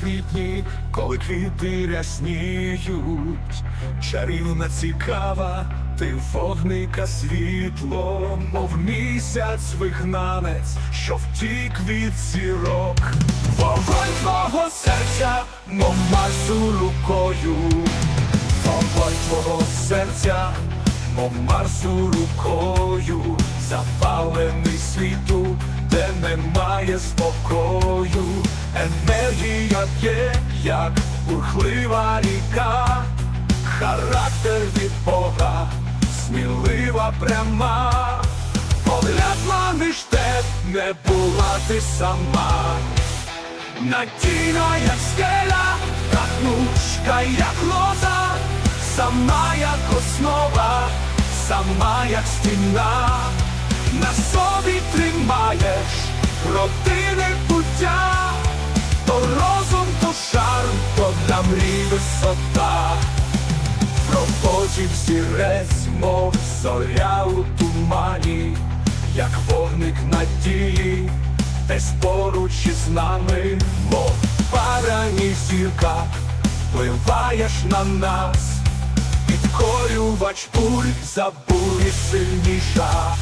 квітні, коли квіти рясніють, чарівна цікава, ти вогника світло, мов місяць вигнанець, що втік від зірок. Вогонь твого серця, мов Марсу рукою, Вогонь твого серця, мов Марсу рукою, запалений світу, де немає спокою, енергія п'є, як бурхлива ріка, характер від Бога, смілива пряма, погляд маниш те, не була ти сама. Надійна, як скеля, та гнучка, як лоза, сама як основа, сама як стіна, родини пуття, то розум, то шарм, то для мрій висота. В роботі взірець, мов зоря у тумані, як вогник надії, десь поруч із нами, мов парані зірка, впливаєш на нас, підкорювач бурь, за бурі сильніша,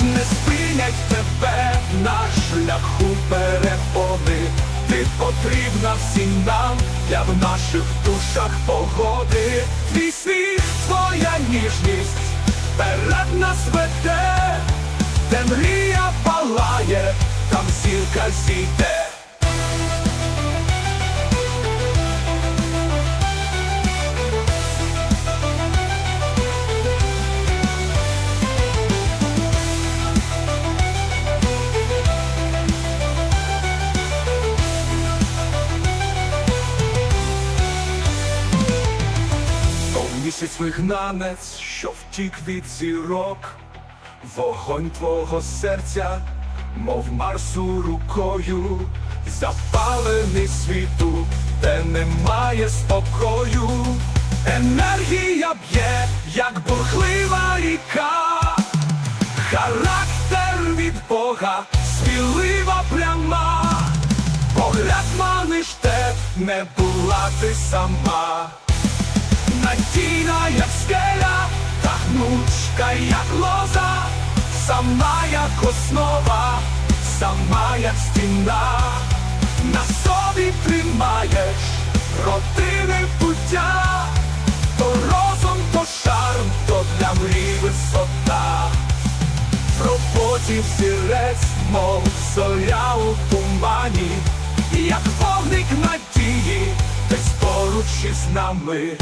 не спинять тебе на шляху перепони. Ти потрібна всім нам для в наших душах погоди. Твій світ, твоя ніжність перед нас веде, де мрія палає, там зірка зійде. Місяць вигнанець, що втік від зірок, вогонь твого серця, мов Марсу рукою, запалений світу, де немає спокою, енергія б'є, як бурхлива ріка, характер від Бога, смілива пряма, погляд маниш те, не була ти сама. Сама як основа, сама як стіна, на собі тримаєш родини пуття, то розум, то шарм, то для мрій висота. В роботі взірець, мов зоря у тумані, як вогник надії, десь поруч із нами.